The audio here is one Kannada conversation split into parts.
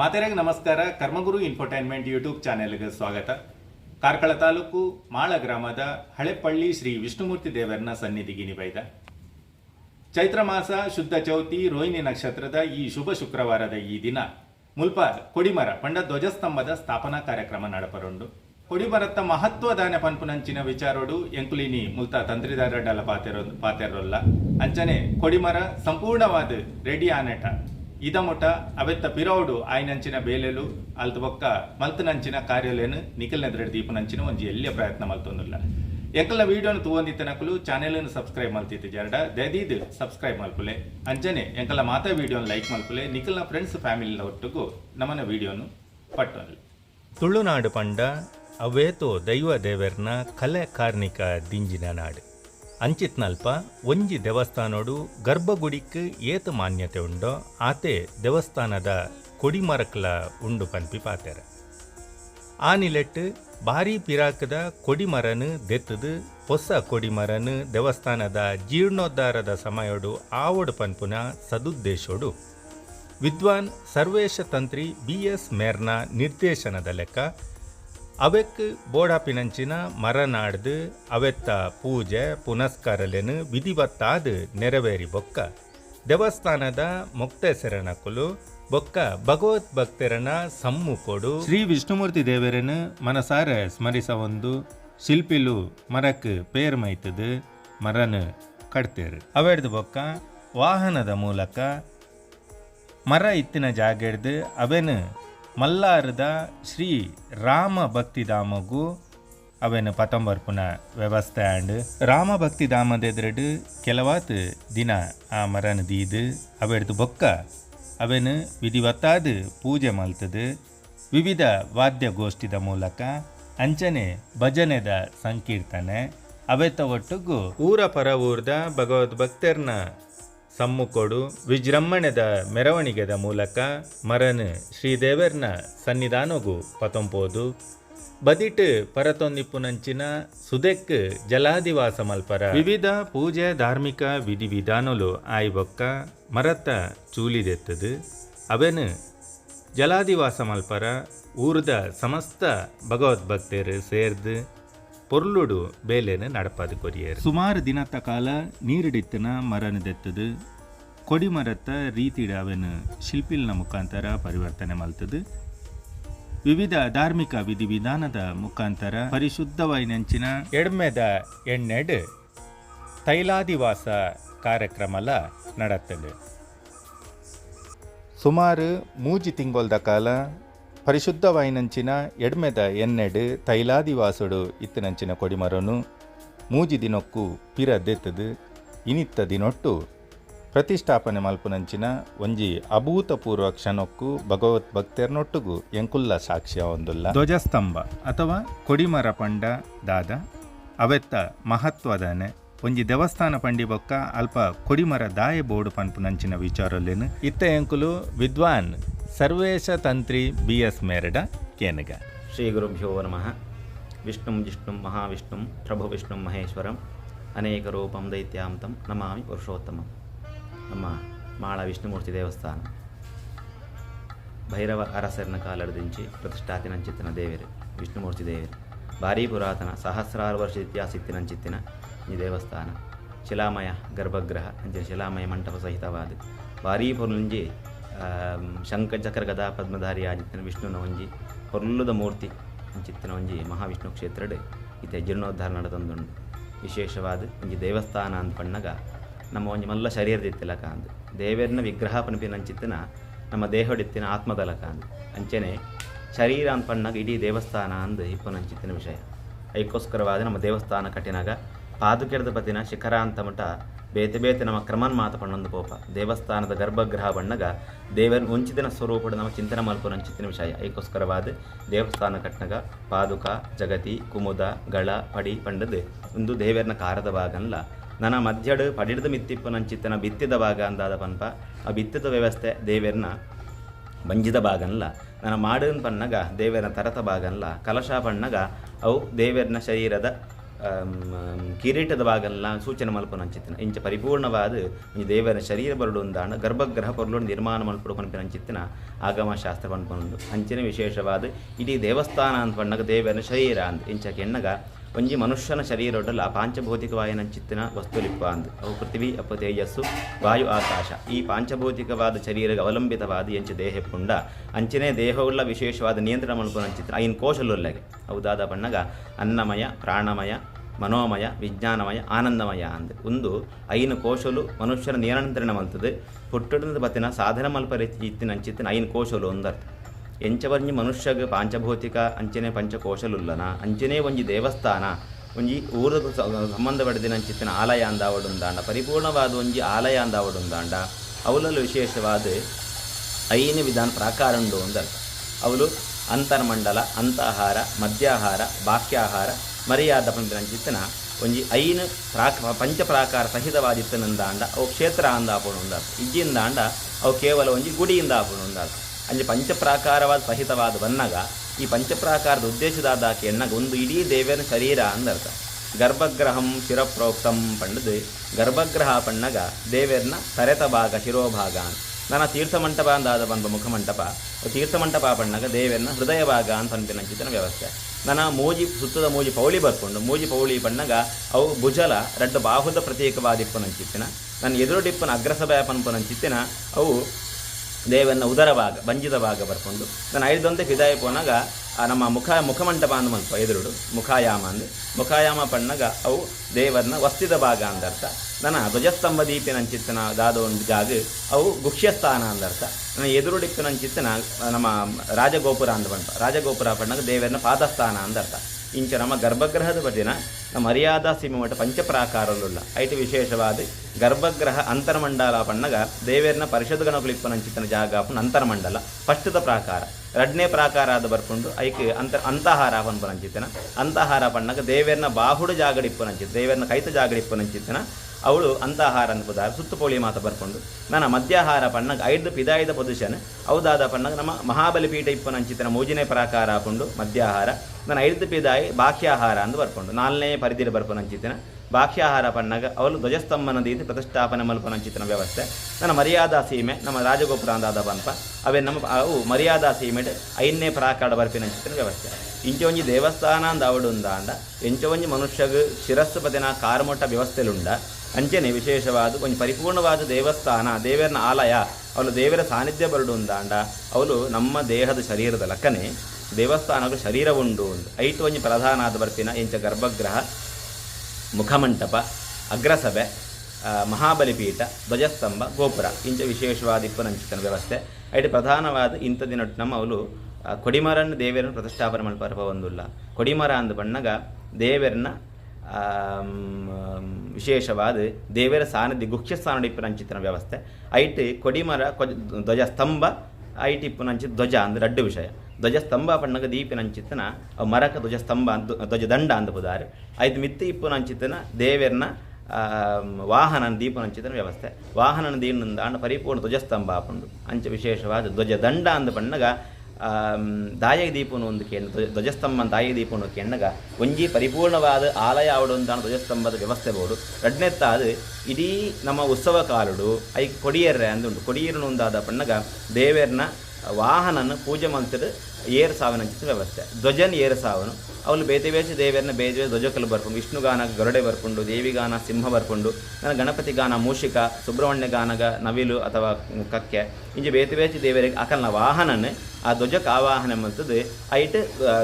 ಮಾತೆರೆಗೆ ನಮಸ್ಕಾರ, ಕರ್ಮಗುರು ಇನ್ಫೋಟೈನ್ಮೆಂಟ್ ಯೂಟ್ಯೂಬ್ ಚಾನೆಲ್ಗೆ ಸ್ವಾಗತ. ಕಾರ್ಕಳ ತಾಲೂಕು ಮಾಳ ಗ್ರಾಮದ ಹಳೆಪಳ್ಳಿ ಶ್ರೀ ವಿಷ್ಣುಮೂರ್ತಿ ದೇವರನ್ನ ಸನ್ನಿಧಿಗೆ ನಿಬೈದ ಚೈತ್ರ ಮಾಸ, ಶುದ್ಧ ಚೌತಿ, ರೋಹಿಣಿ ನಕ್ಷತ್ರದ ಈ ಶುಭ ಶುಕ್ರವಾರದ ಈ ದಿನ ಮುಲ್ಪಾದ್ ಕೊಡಿಮರ, ಪಂಡ ಧ್ವಜಸ್ತಂಭದ ಸ್ಥಾಪನಾ ಕಾರ್ಯಕ್ರಮ ನಡಪರುಂಡು. ಕೊಡಿಮರತ್ತ ಮಹತ್ವದಾನ ಪನ್ಪುನಂಚಿನ ವಿಚಾರೋಡು ಎಂಕುಲಿನಿ ಮುಲ್ತ ತಂತ್ರಿದಾರ ಡಲ ಪಾತೆರೊ ಪಾತೆರೊಲ್ಲ. ಅಂಚನೆ ಕೊಡಿಮರ ಸಂಪೂರ್ಣವಾದ ರೆಡಿ ಆನೆಟ. ಇದ ಮುಟ ಅವೆತ್ತ ಪಿರೌಡು ಆಯ್ನಂಚಿನ ಬೇಲೆಲು, ಅಲ್ತ ಬೊಕ್ಕ ಮಲ್ತನಂಚಿನ ಕಾರ್ಯಲೇನು ನಿಖಿಲ್ನೆದ್ರ ದೀಪನಂಚಿನ ಒಂಜಿ ಎಲ್ಲಿಯ ಪ್ರಯತ್ನ ಮಲ್ತೊಂದುಲ್ಲ. ಎಂಕಲ್ನ ವಿಡಿಯೋನು ಚಾನೆಲ್ ಅನ್ನು ಸಬ್ಸ್ಕ್ರೈಬ್ ಮಲ್ತಿತ್ತು ಜರಡ, ದೈದೀದ್ ಸಬ್ಸ್ಕ್ರೈಬ್ ಮಲ್ಪುಲೆ. ಅಂಜನೆ, ಎಂಕಲ ಮಾತಾ ವಿಡಿಯೋನ ಲೈಕ್ ಮಲ್ಪುಲೆ, ನಿಖಲ್ನ ಫ್ರೆಂಡ್ಸ್ ಫ್ಯಾಮಿಲಿನ ಒಟ್ಟಿಗೂ ನಮ್ಮನ ವಿಡಿಯೋನು ಪಟ್ಟೊಂದು ತುಳುನಾಡು ಪಂಡ ಅವೇತೋ ದೈವ ದೇವರ್ನ ಕಲೆ ಕಾರ್ಣಿಕ ದಿಂಜಿನ ನಾಡು. ಅಂಚಿತ್ನಲ್ಪ ಒಂಜಿ ದೇವಸ್ಥಾನೋಡು ಗರ್ಭಗುಡಿಕ್ ಏತ ಮಾನ್ಯತೆ ಉಂಡೋ, ಆತೆ ದೇವಸ್ಥಾನದ ಕೊಡಿಮರಕ್ಲ ಉಂಡು ಪನ್ಪಿ ಪಾತೆರ. ಆನಿಲೆಟ್ ಭಾರಿ ಪಿರಾಕದ ಕೊಡಿಮರನು ದೆತ್ತದು ಹೊಸ ಕೊಡಿಮರನು ದೇವಸ್ಥಾನದ ಜೀರ್ಣೋದ್ಧಾರದ ಸಮಯೋಡು ಆವಡು ಪನ್ಪುನ ಸದುದ್ದೇಶೋಡು. ವಿದ್ವಾನ್ ಸರ್ವೇಶ ತಂತ್ರಿ ಬಿ ಎಸ್ ಮೇರ್ನ ನಿರ್ದೇಶನದ ಲೆಕ್ಕ ಅವೆಕ್ ಬೋಡಾಪಿನಂಚಿನ ಮರನಾಡ್ದು, ಅವೆತ್ತ ಪೂಜೆ, ಪುನಸ್ಕಾರಲೆನು ವಿಧಿವತ್ತಾದ ನೆರವೇರಿ ಬೊಕ್ಕ. ದೇವಸ್ಥಾನದ ಮೊಕ್ತೇಸರನಕುಲು ಬೊಕ್ಕ ಭಗವತ್ ಭಕ್ತರನ ಸಮ್ಮುಕೊಡು ಶ್ರೀ ವಿಷ್ಣುಮೂರ್ತಿ ದೇವರನ್ನು ಮನಸಾರ ಸ್ಮರಿಸವೊಂದು ಶಿಲ್ಪಿಲು ಮರಕ್ಕೆ ಪೇರ್ ಮೈತದು, ಮರನ ಕಡ್ತೇರು. ಅವೆಡ್ದು ಬೊಕ್ಕ ವಾಹನದ ಮೂಲಕ ಮರ ಇತ್ತಿನ ಜಾಗೆಡ್ದು ಅವೆನು ಮಲ್ಲಾರದ ಶ್ರೀ ರಾಮ ಭಕ್ತಿಧಾಮಗೂ ಅವೆನು ಪತಂಬರ್ಪುನ ವ್ಯವಸ್ಥೆ ಆಂಡ್ ರಾಮ ಭಕ್ತಿಧಾಮದೆದುರಡು ಕೆಲವಾತ್ ದಿನ ಆ ಮರನ ದೀದು, ಅವೆಡ್ದು ಬೊಕ್ಕ ಅವೆನು ವಿಧಿವತ್ತಾದ ಪೂಜೆ ಮಲ್ತದು. ವಿವಿಧ ವಾದ್ಯಗೋಷ್ಠಿದ ಮೂಲಕ ಅಂಚನೆ ಭಜನೆದ ಸಂಕೀರ್ತನೆ. ಅವೆತ ಒಟ್ಟಿಗೂ ಊರ ಪರ ಊರ್ದ ಭಗವದ್ ಭಕ್ತರ್ನ ಸಮ್ಮುಕೊಡು ವಿಜೃಂಭಣೆದ ಮೆರವಣಿಗೆದ ಮೂಲಕ ಮರನ್ ಶ್ರೀದೇವರ್ನ ಸನ್ನಿಧಾನಗು ಪತಂಪೋದು. ಬದಿಟ್ ಪರತೊಂದಿಪ್ಪುನಂಚಿನ ಸುದೆಕ್ ಜಲಾದಿವಾಸ ಮಲ್ಪರ ವಿವಿಧ ಪೂಜೆ ಧಾರ್ಮಿಕ ವಿಧಿವಿಧಾನಲು ಆಯ್ಬೊಕ್ಕ ಮರತ್ತ ಚೂಲಿದೆತ್ತದು. ಅವೆನು ಜಲಾದಿವಾಸ ಮಲ್ಪರ ಊರ್ದ ಸಮಸ್ತ ಭಗವದ್ಭಕ್ತರು ಸೇರ್ದು. ಪೊರ್ಲುಡು ಬೇಲೆನೆ ನಡಪಾದು ಕೊರಿಯರು. ಸುಮಾರು ದಿನತ್ತ ಕಾಲ ನೀರಿಡಿತ್ತನ ಮರನದೆತ್ತದು ಕೊಡಿಮರತ್ತ ರೀತಿಡ ಅವನು ಶಿಲ್ಪಿಲ್ನ ಮುಖಾಂತರ ಪರಿವರ್ತನೆ ಮಲ್ತದು. ವಿವಿಧ ಧಾರ್ಮಿಕ ವಿಧಿವಿಧಾನದ ಮುಖಾಂತರ ಪರಿಶುದ್ಧವೈನಂಚಿನ ಎಡ್ಮೆದ ಎಣ್ಣೆಡ್ ತೈಲಾದಿವಾಸ ಕಾರ್ಯಕ್ರಮಲ ನಡತ್ತದು. ಸುಮಾರು ಮೂಜಿ ತಿಂಗೊಲ್ದ ಕಾಲ ಎನ್ನೆಡ್ ತೈಲಾದಿವಾಸುಡು ಇತ್ತಿನಂಚಿನ ಕೊಡಿಮರನು ಮೂಜಿ ದಿನೊಕ್ಕು ಪಿರ ದೆತ್ತದು ಇನಿತ್ತ ದಿನೊಟ್ಟು ಪ್ರತಿಷ್ಠಾಪನೆ ಮಲ್ಪುನಂಚಿನ ಒಂಜಿ ಅಭೂತಪೂರ್ವ ಕ್ಷಣಕ್ಕೂ ಭಗವತ್ ಭಕ್ತರ್ನೊಟ್ಟುಗು ಎಂಕುಲ್ಲ ಸಾಕ್ಷ್ಯ ಒಂದುಲ್ಲ. ಧ್ವಜಸ್ತಂಭ ಅಥವಾ ಕೊಡಿಮರ ಪಂಡ ದಾದ ಅವೆತ್ತ ಮಹತ್ವದನೆ ಒಂಜಿ ದೇವಸ್ಥಾನ ಪಂಡಿ ಬೊಕ್ಕ ಅಲ್ಪ ಕೊಡಿಮರ ದಾಯ ಬೋರ್ಡು ಪನ್ಪುನಂಚಿನ ವಿಚಾರಲೇನು ಇತ್ತ ಎಂಕುಲು ವಿದ್ವಾನ್ ಸರ್ವೇಶ ತಂತ್ರಿ ಬಿ ಎಸ್ ಮೇರಡ ಕೇನಗ ಶ್ರೀ ಗುರುಭ್ಯೋ ನಮಃ ವಿಷ್ಣುಂ ಜಿಷ್ಣುಂ ಮಹಾವಿಷ್ಣುಂ ಪ್ರಭು ವಿಷ್ಣುಂ ಮಹೇಶ್ವರಂ ಅನೇಕ ರೂಪಂ ದೈತ್ಯಾಂತಂ ನಮಾಮಿ ಪುರುಷೋತ್ತಮಂ ನಮ್ಮ ಮಾಳ ವಿಷ್ಣುಮೂರ್ತಿ ದೇವಸ್ಥಾನ ಭೈರವ ಅರಸರನ ಕಾಲರದಿಂಚಿ ಪ್ರತಿಷ್ಠಾತಿನಂಚಿತ್ತಿನ ದೇವರು ವಿಷ್ಣುಮೂರ್ತಿ ದೇವರು ಭಾರೀ ಪುರಾತನ ಸಹಸ್ರಾರು ವರ್ಷ ಇತಿಹಾಸ ಇತ್ತಿನಂಚಿತ್ತಿನ ಈ ದೇವಸ್ಥಾನ ಶಿಲಾಮಯ ಗರ್ಭಗೃಹ ಅಂಚೆ ಶಿಲಾಮಯ ಮಂಟಪ ಸಹಿತವಾದ ಭಾರೀ ಪೊರ್ಲುಂಜಿ ಶಂಖ ಚಕ್ರ ಗದಾ ಪದ್ಮಧಾರಿ ಆದಿತ್ಯನ ವಿಷ್ಣುನ ಒಂಜಿ ಹೊರ್ಲುದ ಮೂರ್ತಿ ಅಂಚಿತ್ತಿನ ಒಂಜಿ ಮಹಾವಿಷ್ಣು ಕ್ಷೇತ್ರಡ್ ಇತ್ತೆ ಜೀರ್ಣೋದ್ಧಾರ ನಡೆದೊಂದುಂಡು ವಿಶೇಷವಾದ ಒಂಜಿ ದೇವಸ್ಥಾನ ಅಂತ ಪಣ್ಣಗ ನಮ್ಮ ಒಂಜಿ ಮಲ್ಲ ಶರೀರದಿತ್ತಿಲಕ ಅಂದು. ದೇವರನ ವಿಗ್ರಹ ಪನ್ಪಿನಂಚಿತ್ತಿನ ನಮ್ಮ ದೇಹಡಿತ್ತಿನ ಆತ್ಮದಲಕ ಅಂದು. ಅಂಚೆನೆ ಶರೀರ ಅಂತ ಪಣ್ಣಗ ಇಡೀ ದೇವಸ್ಥಾನ ಅಂದು ಇಪ್ಪನಂಚಿತ್ತಿನ ವಿಷಯ. ಐಕೋಸ್ಕರವಾದ ನಮ್ಮ ದೇವಸ್ಥಾನ ಕಟ್ಟಿನಾಗ ಪಾದುಕೆಡ್ದ ಪತಿನ ಶಿಖರ ಅಂತ ಮಟ ಬೇತೆ ಬೇತೆ ನಮ್ಮ ಕ್ರಮನ್ ಮಾತ ಪಣ್ಣೊಂದು ಪೋಪ ದೇವಸ್ಥಾನದ ಗರ್ಭಗೃಹ ಬಣ್ಣಗ ದೇವರ ಒಂಚಿತನ ಸ್ವರೂಪದ ನಮ್ಮ ಚಿಂತನ ಮಲ್ಪುನ ಅಂಚಿತ್ತಿನ ವಿಷಯ. ಏಕೋಸ್ಕರವಾದ ದೇವಸ್ಥಾನ ಕಟ್ನಗ ಪಾದುಕ, ಜಗತಿ, ಕುಮುದ, ಗಳ, ಪಡಿ, ಪಂಡದು ಒಂದು ದೇವರನ ಕಾರದ ಭಾಗನಲ್ಲ ನನ್ನ ಮಧ್ಯಡು ಪಡಿಡದ ಮಿತ್ತಿಪ್ಪು ನಂಚಿತ್ತನ ಬಿತ್ತಿದ ಭಾಗ ಅಂದಾದ ಪನ್ಪ. ಆ ಬಿತ್ತಿದ ವ್ಯವಸ್ಥೆ ದೇವರನ ಬಂಜಿದ ಭಾಗನಲ್ಲ ನನ್ನ ಮಾಡನ್ ಪನ್ನಗ ದೇವರನ ತರತ ಭಾಗನಲ್ಲ ಕಲಶ ಪಣ್ಣಗ ಅವು ದೇವರನ ಶರೀರದ ಕಿರೀಟದ ಭಾಗಲ್ಲ, ಸೂಚನೆ ಮಲ್ಪನಂಚಿತ್ತಿನ ಇಂಚ ಪರಿಪೂರ್ಣವಾದ ದೇವರ ಶರೀರ ಬರಡು ಗರ್ಭಗ್ರಹ ಪೊರ್ಲುಂಡು ನಿರ್ಮಾಣ ಮಲ್ಪಡು ಕೊನಪಿನಂಚಿತ್ತಿನ ಆಗಮ ಶಾಸ್ತ್ರ ಪನ್ಪನುಂಡು ಅಂಚಿನ ವಿಶೇಷವಾದ ಇಡೀ ದೇವಸ್ಥಾನ ಅಂತ ಪಣ್ಣಗ ದೇವರ ಶರೀರ ಅಂತ ಇಂಚ ಕೆಣ್ಣಗ ಒಂಜಿ ಮನುಷ್ಯನ ಶರೀರೊಡಲ್ಲ ಪಾಂಚಭೌತಿಕವಾಯನಂಚಿತ್ತಿನ ವಸ್ತುಲಿಪ್ಪ ಅಂದ್. ಅವು ಪೃಥ್ವಿ ಅಪ ತೇಜಸ್ಸು ವಾಯು, ಆಕಾಶ. ಈ ಪಾಂಚಭೌತಿಕವಾದ ಶರೀರಗ ಅವಲಂಬಿತವಾದ ಎಂಚ ದೇಹ ಪುಂಡ. ಅಂಚನೆ ದೇಹವುಳ್ಳ ವಿಶೇಷವಾದ ನಿಯಂತ್ರಣ ಚಿತ್ರ ಐನ್ ಕೋಶಲುಲ್ಲಗೆ. ಹೌದಾದ ಬಣ್ಣಗ ಅನ್ನಮಯ, ಪ್ರಾಣಮಯ ಮನೋಮಯ, ವಿಜ್ಞಾನಮಯ, ಆನಂದಮಯ ಅಂದ್. ಒಂದು ಐನು ಕೋಶಲು ಮನುಷ್ಯನ ನಿಯಂತ್ರಣವಂತದ್ದು ಪುಟ್ಟಡದ ಬತ್ತಿನ ಸಾಧನ ಮಲ್ಪರಿ ಇತ್ತಿನ ಅಂಚಿತ್ತಿನ ಐನು ಕೋಶಲು ಒಂದರ್ಥ. ಎಂಚವರ್ಜಿ ಮನುಷ್ಯಗ ಪಾಂಚಭೌತಿಕ, ಅಂಚನೆ ಪಂಚಕೋಶಲುಲ್ಲನ. ಅಂಚನೆ ಒಂಜಿ ದೇವಸ್ಥಾನ. ಒಂಜಿ ಊರದ ಸಂಬಂಧ ಪಡೆದಿನ ಅಂಚಿತ್ತಿನ ಆಲಯ ಅಂದಾವಡುಂದಾಂಡ ಪರಿಪೂರ್ಣವಾದ ಒಂಜಿ ಆಲಯ ಅಂದಾವಡುಂದಾಂಡ ಅವಲಲ್ಲಿ ವಿಶೇಷವಾದ ಐನು ವಿಧಾನ ಪ್ರಾಕಾರ ಉಂಡು ಅಂದರ್ಥ ಅವಳು ಅಂತರ್ಮಂಡಲ, ಅಂತಾಹಾರ ಮಧ್ಯಾಹಾರ ಬಾಕ್ಯಾಹಾರ ಮರ್ಯಾದ ಪಂಪಿನಂಚಿತ್ತಿನ ಒಂಜಿ ಐನು ಪ್ರಾಕ ಪಂಚ ಪ್ರಾಕಾರ ಸಹಿತವಾದಿತ್ತನಂದಾಂಡ, ಅವು ಕ್ಷೇತ್ರ ಅಂದಾಪುಣ ಒಂದರ್ಥ ಇಜ್ಜಿಂದಾಂಡ, ಅವು ಕೇವಲ ಒಂಜಿ ಗುಡಿಯಿಂದ ಆಪುಣ ಅಂಜಿ ಪಂಚ ಪಂಚಪ್ರಾಕಾರವಾದ ಸಹಿತವಾದ ಬನ್ನಗ ಈ ಪಂಚಪ್ರಾಕಾರದ ಉದ್ದೇಶದಾದಾಕೆ ಎಣ್ಣಗ ಒಂದು ಇಡೀ ದೇವರ ಶರೀರ ಅಂದರ್ಥ. ಗರ್ಭಗ್ರಹಂ ಶಿರಪ್ರೋಕ್ತಂ ಪಂಡದು, ಗರ್ಭಗ್ರಹ ಪಣ್ಣಗ ದೇವರನ ತರೆತ ಭಾಗ ಶಿರೋಭಾಗ ನನ ನನ್ನ ತೀರ್ಥಮಂಟಪ ಅಂದಾದ ಬಂದ ಮುಖಮಂಟಪ, ತೀರ್ಥಮಂಟಪ ಪಣ್ಣಗ ದೇವರನ ಹೃದಯ ಭಾಗ ಅಂತ ಅನ್ಪಿನಂಚಿತನ ವ್ಯವಸ್ಥೆ. ನನ್ನ ಮೋಜಿ, ಸುತ್ತದ ಮೋಜಿ ಪೌಳಿ ಬರ್ಕೊಂಡು, ಮೋಜಿ ಪೌಳಿ ಬಣ್ಣಗ ಅವು ಭುಜಲ, ರಡ್ಡ ಬಾಹುದ ಪ್ರತ್ಯೇಕವಾದಿಪ್ಪನಂಚಿತ್ತಿನ ನನ್ನ ಎದುರುಡಿಪ್ಪನ ಅಗ್ರಸಭೆ ಚಿತ್ತಿನ ಅವು ದೇವನ್ನ ಉದರ ಭಾಗ ಬಂಜಿದ ಭಾಗ ಬರ್ಕೊಂಡು ನಾನು ಐದೊಂದೇ ಫಿದಾಯ ಪೋನಾಗ ನಮ್ಮ ಮುಖ, ಮುಖಮಂಟಪ ಅಂದ ಮಲ್ಪ ಎದುರುಡು. ಮುಖಾಯಾಮ ಅಂದ್ರೆ ಮುಖಾಯಾಮ ಪಣ್ಣಗ ಅವು ದೇವರನ್ನ ವಸ್ತಿದ ಭಾಗ ಅಂದರ್ಥ ನನ್ನ ಧ್ವಜಸ್ತಂಭ ದೀಪಿನಂಚಿತ್ತನ ಜಾಗ ಅವು ಗುಕ್ಷ್ಯಸ್ಥಾನ ಅಂದರ್ಥ ನನ್ನ ಎದುರುಡಿಪ್ಪಿನಂಚಿತ್ತನ ನಮ್ಮ ರಾಜಗೋಪುರ ಅಂದ ಬಂಟ ರಾಜಗೋಪುರ ಪಣ್ಣಗ ದೇವರನ್ನ ಪಾದಸ್ಥಾನ ಅಂದರ್ಥ ಇಂಚ ನಮ್ಮ ಗರ್ಭಗೃಹದ ಬದಿನ ನಮ್ಮ ಮರ್ಯಾದಾ ಸೀಮೆ ಮಟ್ಟ ಪಂಚಪ್ರಾಕಾರಲುಲ್ಲ ಐಟಿ ವಿಶೇಷವಾದ ಗರ್ಭಗೃಹ ಅಂತರ್ಮಂಡಲ ಪಣ್ಣಗ ದೇವೇರ್ನ ಪರಿಷತ್ ಗಣಕುಲಿಪ್ಪನಂಚಿತನ ಜಾಗ ಅಪ್ಪನ ಅಂತರ್ಮಂಡಲ ಫಸ್ಟ್ದ ಪ್ರಾಕಾರ. ಎರಡನೇ ಪ್ರಾಕಾರ ಆದ ಬರ್ಕೊಂಡು ಐಕೆ ಅಂತ, ಅಂತಹಾರ ಪನ್ಪನಂಚಿತನ ಅಂತಹಾರ ಪಣ್ಣಗ ದೇವೇರ್ನ ಬಾಹುಡು ಜಾಗಡಿಪ್ಪನಂಚಿತ, ದೇವೇರ್ನ ಕೈತ ಜಾಗಡಿಪ್ಪನಂಚಿತನ. ಅವಳು ಅಂತಹಾರ ಸುತ್ತು ಸುತ್ತುಪೋಳಿ ಮಾತ ಬರ್ಕೊಂಡು ನನ್ನ ಮಧ್ಯಾಹಾರ ಪಣ್ಣಗ ಐದು ಪಿದಾಯದ ಪೊಸಿಷನ್, ಹೌದಾದ ಪಣ್ಣಗ ನಮ್ಮ ಮಹಾಬಲಿಪೀಠ ಇಪ್ಪನಂಚಿತನ ಮೋಜಿನೇ ಪ್ರಾಕಾರ ಹಾಕೊಂಡು ಮಧ್ಯಾಹಾರ ನನ್ನ ಐದು ಪಿದಾಯಿ ಬಾಹ್ಯಾಹಾರ ಅಂದು ಬರ್ಕೊಂಡು, ನಾಲ್ನೇ ಪರಿಧಿರ ಬರ್ಪನಂಚಿತಿನ, ಬಾಹ್ಯಾಹಾರ ಪಣ್ಣಗ ಅವಳು ಧ್ವಜಸ್ತಂಭನ ದೀತಿ ಪ್ರತಿಷ್ಠಾಪನೆ ಮಲ್ಪನಂಚಿತಿನ ವ್ಯವಸ್ಥೆ, ನನ್ನ ಮರ್ಯಾದಾ ಸೀಮೆ, ನಮ್ಮ ರಾಜಗೋಪುರ ಅಂದಾದ ಪಂಪ ಅವೇ ನಮ್ಮ ಅವು ಮರ್ಯಾದಾ ಸೀಮೆಡ್ ಐದನೇ ಪ್ರಾಕಾರ ಬರ್ಪಿನಂಚಿತಿನ ವ್ಯವಸ್ಥೆ, ಇಂಚೊಂಜಿ ದೇವಸ್ಥಾನ ಅಂದ ಅವಡುಂದಾಂಡ ಎಂಚ ಒಂಜಿ ಮನುಷ್ಯಗ್ ಶಿರಸ್ಸು ಪದಿನ ಕಾರುಮೊಟ್ಟ ವ್ಯವಸ್ಥೆಲುಂಡ, ಅಂಚನೆ ವಿಶೇಷವಾದ ಒಂದು ಪರಿಪೂರ್ಣವಾದ ದೇವಸ್ಥಾನ, ದೇವರನ ಆಲಯ ಅವಳು ದೇವರ ಸಾನ್ನಿಧ್ಯ ಬರಡು ಉಂದಾಂಡ ಅವಳು ನಮ್ಮ ದೇಹದ ಶರೀರದ ಲಕ್ಕನೆ ದೇವಸ್ಥಾನಗಳು ಶರೀರ ಉಂಡು. ಒಂದು ಐಟು ಒಂಜಿ ಪ್ರಧಾನ ಆದ ಬರ್ಪಿನ ಇಂಚ ಗರ್ಭಗೃಹ ಮುಖಮಂಟಪ, ಅಗ್ರಸಭೆ ಮಹಾಬಲಿಪೀಠ, ಧ್ವಜಸ್ತಂಭ, ಗೋಪುರ, ಇಂಚ ವಿಶೇಷವಾದ ಇಪ್ಪನಂಚಿತನ ವ್ಯವಸ್ಥೆ. ಐಟು ಪ್ರಧಾನವಾದ ಇಂಥ ದಿನ ನಮ್ಮ ಅವಳು ಕೊಡಿಮರನ್ನು ದೇವರನ್ನು ಪ್ರತಿಷ್ಠಾಪನೆ ಮಲ್ಪರ್ಪ ಒಂದುಲ್ಲ. ಕೊಡಿಮರ ಅಂದ ಬಣ್ಣಗ ದೇವರನ್ನ ವಿಶೇಷವಾದ ದೇವರ ಸಾನಿಧಿ ಗುಖ್ಯ ಸ್ಥಾನ ಇಪ್ಪನಂಚಿತನ ವ್ಯವಸ್ಥೆ. ಐಟಿ ಕೊಡಿಮರ ಧ್ವಜ ಸ್ತಂಭ ಐಟಿ ಇಪ್ಪನಂಚಿ ಧ್ವಜ ಅಂದ್ರೆ ಅಡ್ಡು ವಿಷಯ. ಧ್ವಜಸ್ತಂಭ ಪಣ್ಣಗ ಅವು ಮರಕ ಧ್ವಜಸ್ತಂಭ ಅಂತ ಧ್ವಜದಂಡ ಅಂತ ಬುದಾರೆ ಐದು ಮಿತ್ತಿ ಇಪ್ಪುನಂಚಿತ್ತಿನ ದೇವರನ್ನ ವಾಹನ ದೀಪನಂಚಿತನ ವ್ಯವಸ್ಥೆ. ವಾಹನ ದೀನಂದ ಪರಿಪೂರ್ಣ ಧ್ವಜಸ್ತಂಭ ಆಪುಂಡು ಅಂಚ ವಿಶೇಷವಾದ ಧ್ವಜದಂಡ ಅಂದ ಪಣ್ಣಗ ದಾಯಕ ದೀಪನು ಒಂದು ಕೇಂದ್ರ ಧ್ವಜಸ್ತಂಭನ ಧ್ವಜಸ್ತಂಭ ದಾಯಕ ದೀಪನು ಕೆಣ್ಣಗ, ಒಂಜಿ ಪರಿಪೂರ್ಣವಾದ ಆಲಯ ಆವಡೊಂದಾಣ ಧ್ವಜಸ್ತಂಭದ ವ್ಯವಸ್ಥೆ ಬೋಡು. ರಡ್ನೆತ್ತಾದ ಇಡೀ ನಮ್ಮ ಉತ್ಸವ ಕಾಲುಡು, ಐ ಕೊಡಿಯರ್ರೆ ಅಂದುಂಡು ಕೊಡಿಯರ್ನು ಒಂದಾದ ಪಣ್ಣಗ ದೇವೇರ್ನ ವಾಹನನ ಪೂಜೆ ಮಂತದ ಏರು ಸಾವಿನ ವ್ಯವಸ್ಥೆ. ಧ್ವಜನ್ ಏರು ಸಾವನು. ಅವಳು ಬೇತೆ ಬೇಸಿ ದೇವರನ್ನ ಬೇಜ ಧ್ವಜಕಲು ಬರ್ಕೊಂಡು, ವಿಷ್ಣು ಗಾನ ಗರುಡೆ ಬರ್ಕೊಂಡು, ದೇವಿ ಗಾನ ಸಿಂಹ ಬರ್ಕೊಂಡು, ನನ್ನ ಗಣಪತಿ ಗಾನ ಮೂಷಿಕ, ಸುಬ್ರಹ್ಮಣ್ಯ ಗಾನಗ ನವಿಲು ಅಥವಾ ಕಕ್ಕೆ, ಇಂಜಿ ಬೇತೆ ಬೇಸಿ ದೇವರಿಗೆ ಅಕಲ್ನ ವಾಹನನ ಆ ಧ್ವಜಕ್ಕೆ ಆವಾಹನ ಮಂತದ್ದು ಐಟ್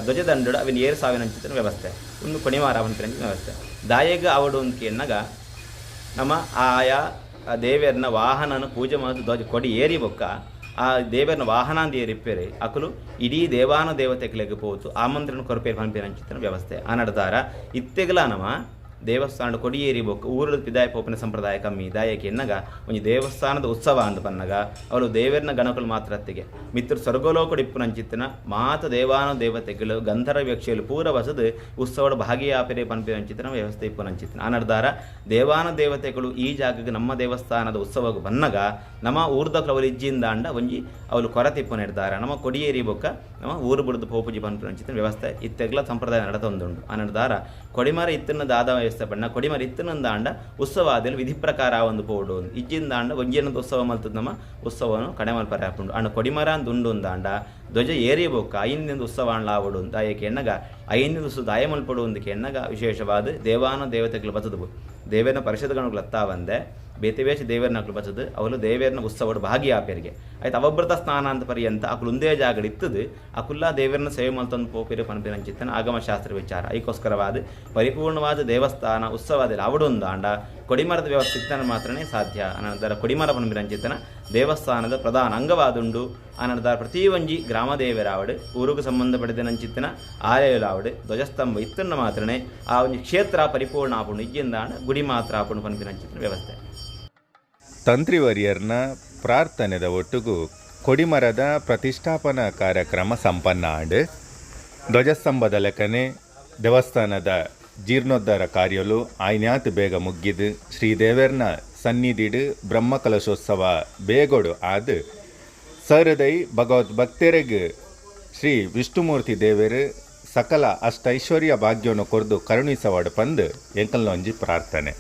ಧ್ವಜದಂಡು ಅವಿನ ಏರು ಸಾವಿನ ವ್ಯವಸ್ಥೆ. ಒಂದು ಕೊಣಿವಾರ ಅವನ ವ್ಯವಸ್ಥೆ. ದಾಯಗ ಅವಡು ಅಂತ ಎನ್ನಗ ನಮ್ಮ ಆಯಾ ವಾಹನ ವಾಹನನ ಪೂಜೆ ಮಾಡಿ ಧ್ವಜ ಕೊಡಿ ಏರಿ ಬೊಕ್ಕ, ಆ ದೇವಿಯರನ್ನ ವಾಹನ ಅಂತ ಏರಿಪ್ಪೇರಿ ಅಕಲು, ಇಡೀ ದೇವಾನ ದೇವತೆಗಳಿಗೆ ಪೋತು ಆಮಂತ್ರಣ ಕೊರಪೇರು ಪಂಪಿನ ವ್ಯವಸ್ಥೆ. ಆ ನಡೆದಾರ, ಇತ್ತೆಗಲ ನಮ ದೇವಸ್ಥಾನದ ಕೊಡಿಯೇರಿ ಬೊಕ್ಕ ಊರದ ಪಿದಾಯ ಪೋಪಿನ ಸಂಪ್ರದಾಯ ಕಮ್ಮಿ ದಾಯಕ್ಕೆ ಎನ್ನಗ ಒಂಜಿ ದೇವಸ್ಥಾನದ ಉತ್ಸವ ಅಂತ ಬನ್ನಗ ಅವಳು ದೇವರನ ಗಣಕುಲು ಮಾತ್ರ ಅತ್ತಿಗೆ. ಮಿತ್ರ ಇಪ್ಪು ಇಪ್ಪುನಂಚಿತ್ತಿನ ಮಾತ ದೇವಾನು ದೇವತೆಗಳು ಗಂಧರ್ವ ಯಕ್ಷಲು ಪೂರ ವಸದು ಉತ್ಸವದ ಭಾಗಿಯಾಪರೆ ಪನ್ಪಿನಂಚಿತ್ತಿನ ವ್ಯವಸ್ಥೆ ಇಪ್ಪುನಂಚಿತ್ತಿನ ಅನರ್ಧಾರ ದೇವಾನ ದೇವತೆಗಳು ಈ ಜಾಗಕ್ಕೆ ನಮ್ಮ ದೇವಸ್ಥಾನದ ಉತ್ಸವಕ್ಕೆ ಬನ್ನಗ ನಮ್ಮ ಊರ್ದ ಅವಳು ಇಜ್ಜಿಂದ ಅಂಡ ಒಂಜಿ ಅವಳು ಕೊರತಿಪ್ಪು ನಿರ್ಧಾರ ನಮ್ಮ ಕೊಡಿಯೇರಿ ಬೊಕ್ಕ ನಮ್ಮ ಊರು ಬುಡದ ಪೋಪುಜಿ ಪನ್ಪಿನಂಚಿತ್ತಿನ ವ್ಯವಸ್ಥೆ ಇತ್ತೆಗ್ಲ ಸಂಪ್ರದಾಯ ನಡತೊಂದುಂಡು ಅನರ್ಧಾರ ಕೊಡಿಮರ ಇತ್ತಿನ ದಾದ ವ್ಯವಸ್ಥೆ ಕೊಡಿಮರಿ ಇತ್ತಿನಂದ ಅಂಡ ಉತ್ಸವ ವಿಧಿ ಪ್ರಕಾರ ಒಂದು ಪೋಡು ಇಜ್ಜಿಂದ ಆಂಡ ಒಂಜಿನದ ಉತ್ಸವ ಮಲ್ತದ ನಮ್ಮ ಉತ್ಸವನು ಕಡೆ ಮಲ್ಪರೆ ಹಾಕೊಂಡು ಅಣ್ಣ ಕೊಡಿಮರ ಅಂದ ಧ್ವಜ ಏರಿ ಬೊಕ್ಕ ಐನಿಂದ ಉತ್ಸವ ಆವಡು ಅಂತ ಏಕೆ ಎನ್ನಗ ಐನಿಂದ ಉತ್ಸವ ದಾಯ ಮಲ್ಪಡು ಎನ್ನಗ ವಿಶೇಷವಾದ ದೇವಾನ ದೇವತೆಗಳು ಬತದವು ದೇವೇನ ಪರಿಷತ್ಗಳು ಅತ್ತಾ ಬಂದೆ. ಬೇತೆ ಬೇಸಿ ದೇವರನ್ನ ಅಕ್ಲು ಅವಳು ದೇವೇರನ ಉತ್ಸವಡು ಭಾಗಿ ಆಪೇರಿಗೆ ಆಯ್ತು ಅವಭ್ರತ ಸ್ನಾನ ಅಂತ ಪರ್ಯಂತ ಅಕ್ಲು ಒಂದೇ ಜಾಗ ಇತ್ತದು ಅಕುಲ್ಲ ದೇವರನ್ನ ಸೇವೆ ಮಲ್ತಂದು ಪೋಪಿರೆ ಪನಪಿನ ಚಿತ್ತನ ಆಗಮಶಾಸ್ತ್ರ ವಿಚಾರ. ಐಕೋಸ್ಕರವಾದ ಪರಿಪೂರ್ಣವಾದ ದೇವಸ್ಥಾನ ಉತ್ಸವದಲ್ಲಿ ಅವಡೊಂದು ಆಂಡ ಕೊಡಿಮರದ ವ್ಯವಸ್ಥೆ ಇತ್ತನ ಮಾತ್ರನೇ ಸಾಧ್ಯ. ಅನಂತರ ಕೊಡಿಮರ ಪನ್ಪಿನಂಚಿತ್ತನ ದೇವಸ್ಥಾನದ ಪ್ರಧಾನ ಅಂಗವಾದುಂಡು. ಅನಂತರ ಪ್ರತಿ ಒಂಜಿ ಗ್ರಾಮ ದೇವರಾವಡು ಊರಿಗೆ ಸಂಬಂಧಪಟ್ಟಿದ ನಂಚಿತ್ತಿನ ಆಲಯಲಾವಡು, ಧ್ವಜಸ್ತಂಭ ಇತ್ತನ್ನು ಮಾತ್ರನೇ ಆ ಒಂದು ಕ್ಷೇತ್ರ ಪರಿಪೂರ್ಣ ಆಪುಂಡು ಇಜ್ಜಿಂದ ಆಂಡ ಗುಡಿ ಮಾತ್ರ ಆಪಣ ಪನಪಿನ ವ್ಯವಸ್ಥೆ. ತಂತ್ರಿವರಿಯರ್ನ ಪ್ರಾರ್ಥನೆದ ಒಟ್ಟಿಗೂ ಕೊಡಿಮರದ ಪ್ರತಿಷ್ಠಾಪನಾ ಕಾರ್ಯಕ್ರಮ ಸಂಪನ್ನ ಆಂಡ್ ಧ್ವಜಸ್ತಂಭದ ಲೆಕ್ಕನೆ ದೇವಸ್ಥಾನದ ಜೀರ್ಣೋದ್ಧಾರ ಕಾರ್ಯಲು ಆಯ್ನ್ಯಾತ್ ಬೇಗ ಮುಗಿದು ಶ್ರೀದೇವರ್ನ ಸನ್ನಿಧಿಡ್ ಬ್ರಹ್ಮಕಲಶೋತ್ಸವ ಬೇಗೊಡು ಆದ್ ಸರದೈ ಭಗವದ್ ಭಕ್ತರಿಗೆ ಶ್ರೀ ವಿಷ್ಣುಮೂರ್ತಿ ದೇವರು ಸಕಲ ಅಷ್ಟೈಶ್ವರ್ಯ ಭಾಗ್ಯವನ್ನು ಕೊರ್ದು ಕರುಣಿಸವಾಡು ಪಂದು ಎಂಕಲ್ನೊಂಜಿ ಪ್ರಾರ್ಥನೆ.